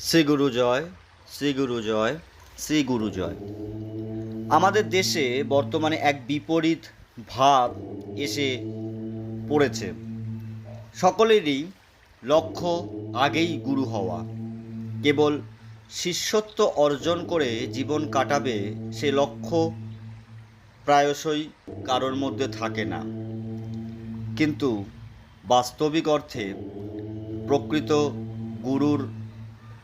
শ্রী গুরু জয়, শ্রী গুরু জয়, শ্রী গুরু জয়। আমাদের দেশে বর্তমানে এক বিপরীত ভাব এসে পড়েছে। সকলেরই লক্ষ্য আগেই গুরু হওয়া। কেবল শিষ্যত্ব অর্জন করে জীবন কাটাবে সে লক্ষ্য প্রায়শই কারোর মধ্যে থাকে না। কিন্তু বাস্তবিক অর্থে প্রকৃত গুরুর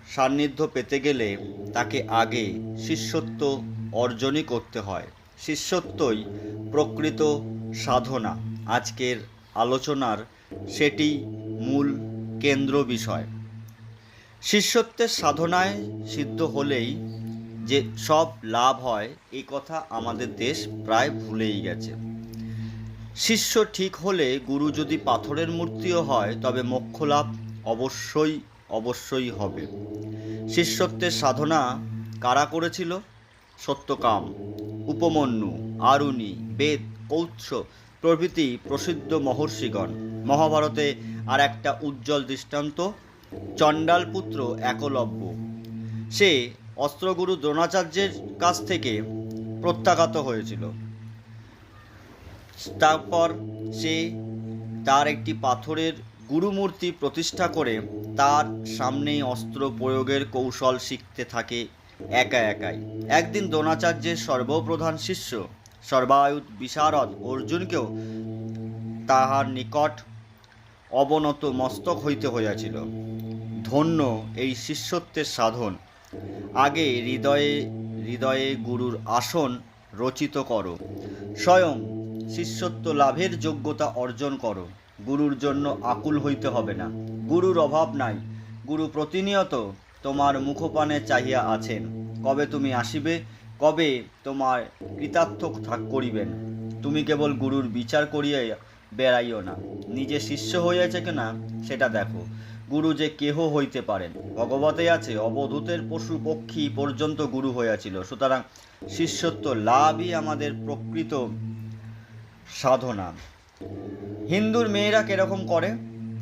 সান্নিধ্য পেতে গেলে তাকে আগে শিষ্যত্ব অর্জনই করতে হয়। শিষ্যত্বই প্রকৃত সাধনা। আজকের আলোচনার সেটি মূল কেন্দ্র বিষয়। শিষ্যত্বের সাধনায় সিদ্ধ হলেই যে সব লাভ হয় এই কথা আমাদের দেশ প্রায় ভুলেই গেছে। শিষ্য ঠিক হলে গুরু যদি পাথরের মূর্তিও হয়, তবে মোক্ষ লাভ অবশ্যই অবশ্যই হবে। শিষ্যত্বের সাধনা কারা করেছিল? সত্যকাম, উপমন্যু, আরুণি, বেদ, কৌৎস প্রভৃতি প্রসিদ্ধ মহর্ষিগণ। মহাভারতে আর একটা উজ্জ্বল দৃষ্টান্ত চণ্ডাল পুত্র একলব্য। সে অস্ত্রগুরু দ্রোণাচার্যের কাছ থেকে প্রত্যাঘাত হয়েছিল। তারপর সে তার একটি পাথরের গুরুমূর্তি প্রতিষ্ঠা করে তার সামনেই অস্ত্র প্রয়োগের কৌশল শিখতে থাকে একা একাই। একদিন দ্রোণাচার্যের সর্বপ্রধান শিষ্য সর্বায়ুধ বিশারদ অর্জুনকেও তাহার নিকট অবনত মস্তক হইতে হইয়াছিল। ধন্য এই শিষ্যত্বের সাধন। আগে হৃদয়ে হৃদয়ে গুরুর আসন রচিত করো। স্বয়ং শিষ্যত্ব লাভের যোগ্যতা অর্জন করো। গুরুর জন্য আকুল হইতে হবে না। গুরুর অভাব নাই। গুরু প্রতিনিয়ত তোমার মুখপানে চাহিয়া আছেন। কবে তুমি আসিবে, কবে তোমার কৃতার্থ থাক করিবেন। তুমি কেবল গুরুর বিচার করিয়া বেড়াইও না। নিজে শিষ্য হইয়াছে কিনা, সেটা দেখো। গুরু যে কেহ হইতে পারেন। ভগবতে আছে, অবধূতের পশু পক্ষী পর্যন্ত গুরু হইয়াছিল। সুতরাং শিষ্যত্ব লাভই আমাদের প্রকৃত সাধনা। হিন্দুর মেয়েরা কীরকম করে?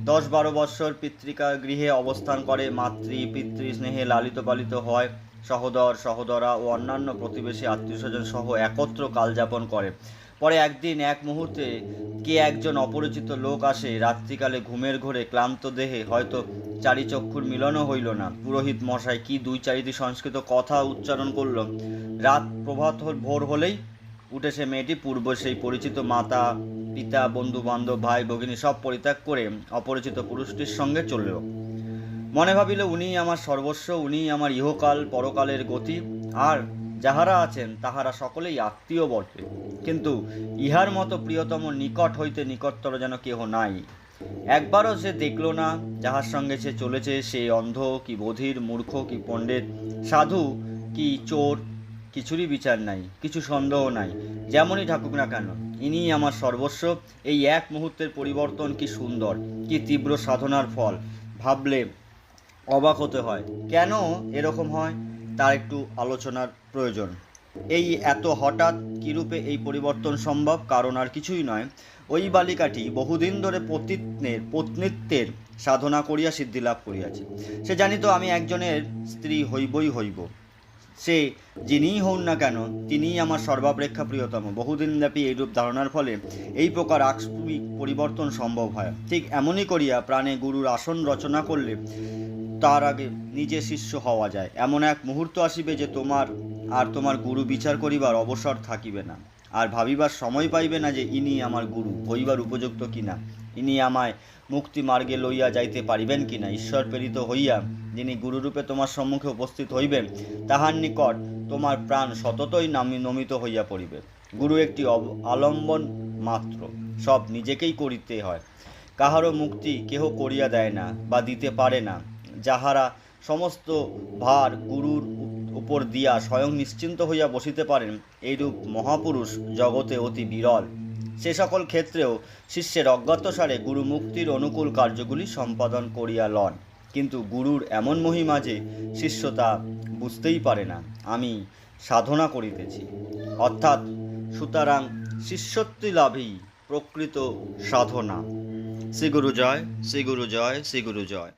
দশ বারো বৎসর পিতৃকা গৃহে অবস্থান করে, মাতৃ, পিতৃ স্নেহে লালিত পালিত হয়, সহোদর, সহোদরা ও অন্যান্য প্রতিবেশী আত্মীয় স্বজন সহ একত্র কালযাপন করে। পরে একদিন এক মুহূর্তে কে একজন অপরিচিত লোক আসে, রাত্রিকালে ঘুমের ঘোরে ক্লান্ত দেহে, হয়তো চারিচক্ষুর মিলনও হইল না। পুরোহিত মশাই কি দুই চারিটি সংস্কৃত কথা উচ্চারণ করল? রাত প্রভাত ভোর হলেই উঠে সে মেয়েটি পূর্ব সেই পরিচিত মাতা, পিতা বন্ধু বান্ধব ভাই, ভগিনী সব পরিত্যাগ করে অপরিচিত পুরুষটির সঙ্গে চলল। মনে ভাবিল, উনিই আমার সর্বস্ব, উনিই আমার ইহকাল, পরকালের গতি। আর যাহারা আছেন, তাহারা সকলেই আত্মীয় বটে। কিন্তু ইহার মতো প্রিয়তম নিকট হইতে নিকটতর যেন কেহ নাই। একবারও সে দেখল না, যাহার সঙ্গে সে চলেছে, সে অন্ধ, কি বধির, মূর্খ, কি পণ্ডিত, সাধু, কি চোর কিছুরই বিচার নাই, কিছু সন্দেহ নাই। যেমনই থাকুক না কেন ইনি আমার সর্বস্ব, এই এক মুহূর্তের পরিবর্তন কি সুন্দর, কি তীব্র সাধনার ফল। ভাবলে অবাক হতে হয়, কেন এরকম হয়? তার একটু আলোচনার প্রয়োজন। এই এত হঠাৎ কীরূপে এই পরিবর্তন সম্ভব? কারণ আর কিছুই নয়। ওই বালিকাটি বহুদিন ধরে পতিত্বের পত্নীত্বের সাধনা করিয়া সিদ্ধি লাভ করিয়াছে। সে জানিত আমি একজনের স্ত্রী হইবই হইব। সে যিনিই হন না কেন, তিনিই আমার সর্বাপেক্ষা প্রিয়তম। বহুদিন ব্যাপী এইরূপ ধারণার ফলে এই প্রকার আকস্মিক পরিবর্তন সম্ভব হয়। ঠিক এমনই করিয়া প্রাণে গুরুর আসন রচনা করলে তার আগে নিজে শিষ্য হওয়া যায়। এমন এক মুহূর্ত আসিবে যে তোমার আর তোমার গুরু বিচার করিবার অবসর থাকিবে না। আর ভাবিবার সময় পাইবে না যে ইনি আমার গুরু, হইবার উপযুক্ত কিনা। ইনি আমায় মুক্তি মার্গে লইয়া যাইতে পারিবেন কিনা? ঈশ্বর প্রেরিত হইয়া যিনি গুরুরূপে তোমার সম্মুখে উপস্থিত হইবেন, তাহার নিকট তোমার প্রাণ সততই নামি নমিত হইয়া পড়িবে। গুরু একটি আলম্বন মাত্র, সব নিজেকেই করিতে হয়। কাহারও মুক্তি কেহ করিয়া দেয় না বা দিতে পারে না। যাহারা সমস্ত ভার গুরুর উপর দিয়া স্বয়ং নিশ্চিন্ত হইয়া বসিতে পারেন, এইরূপ মহাপুরুষ জগতে অতি বিরল। সে সকল ক্ষেত্রেও শিষ্যের অজ্ঞাতসারে গুরু মুক্তির অনুকূল কার্যগুলি সম্পাদন করিয়া লন। কিন্তু গুরুর এমন মহিমা যে শিষ্য তা বুঝতেই পারে না, আমি সাধনা করিতেছি। অর্থাৎ সুতরাং শিষ্যত্ব লাভই প্রকৃত সাধনা। শ্রী গুরু জয় শ্রী গুরু জয় শ্রী গুরু জয়।